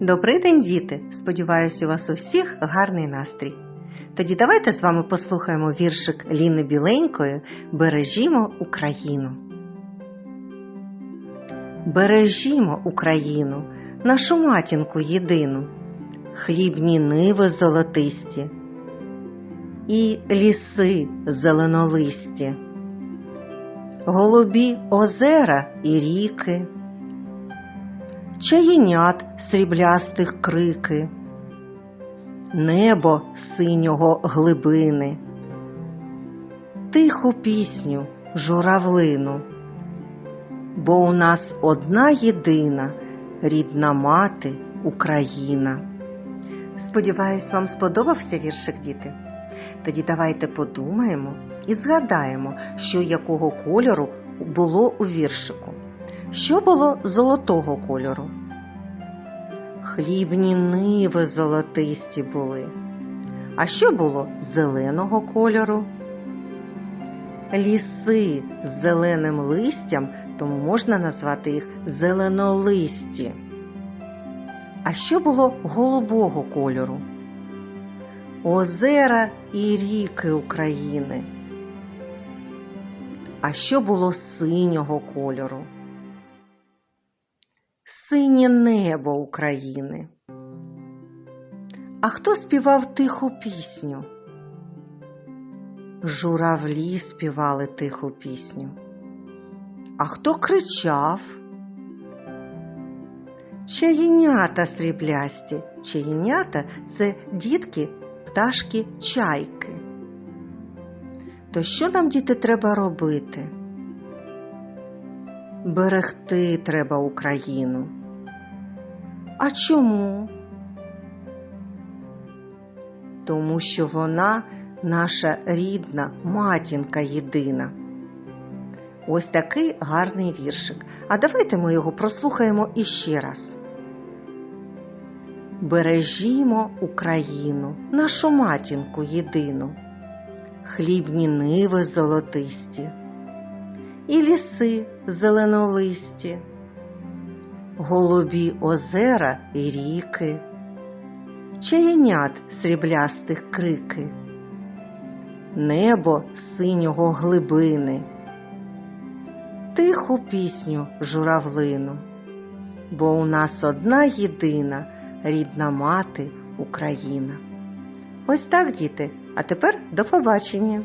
Добрий день, діти! Сподіваюсь, у вас у всіх гарний настрій. Тоді давайте з вами послухаємо віршик Ліни Біленької Бережімо Україну. Бережімо Україну, нашу матінку єдину, хлібні ниви золотисті і ліси зеленолисті, голубі озера і ріки чаєнят сріблястих крики, небо синього глибини, тиху пісню журавлину, бо у нас одна єдина рідна мати Україна. Сподіваюсь, вам сподобався віршик, діти. Тоді давайте подумаємо і згадаємо, що якого кольору було у віршику. Що було золотого кольору? Хлібні ниви золотисті були. А що було зеленого кольору? Ліси з зеленим листям, тому можна назвати їх зеленолисті. А що було голубого кольору? Озера і ріки України. А що було синього кольору? Синє небо України. А хто співав тиху пісню? Журавлі співали тиху пісню. А хто кричав? Чаєнята сріблясті. Чаєнята це дітки, пташки, чайки. То що нам, діти, треба робити? Берегти треба Україну. А чому? Тому що вона наша рідна матінка єдина. Ось такий гарний віршик. А давайте ми його прослухаємо іще раз. Бережімо Україну, нашу матінку єдину, хлібні ниви золотисті і ліси зеленолисті, голубі озера і ріки, чаєнят сріблястих крики, небо синього глибини, тиху пісню журавлину, бо у нас одна єдина рідна мати Україна. Ось так, діти, а тепер до побачення!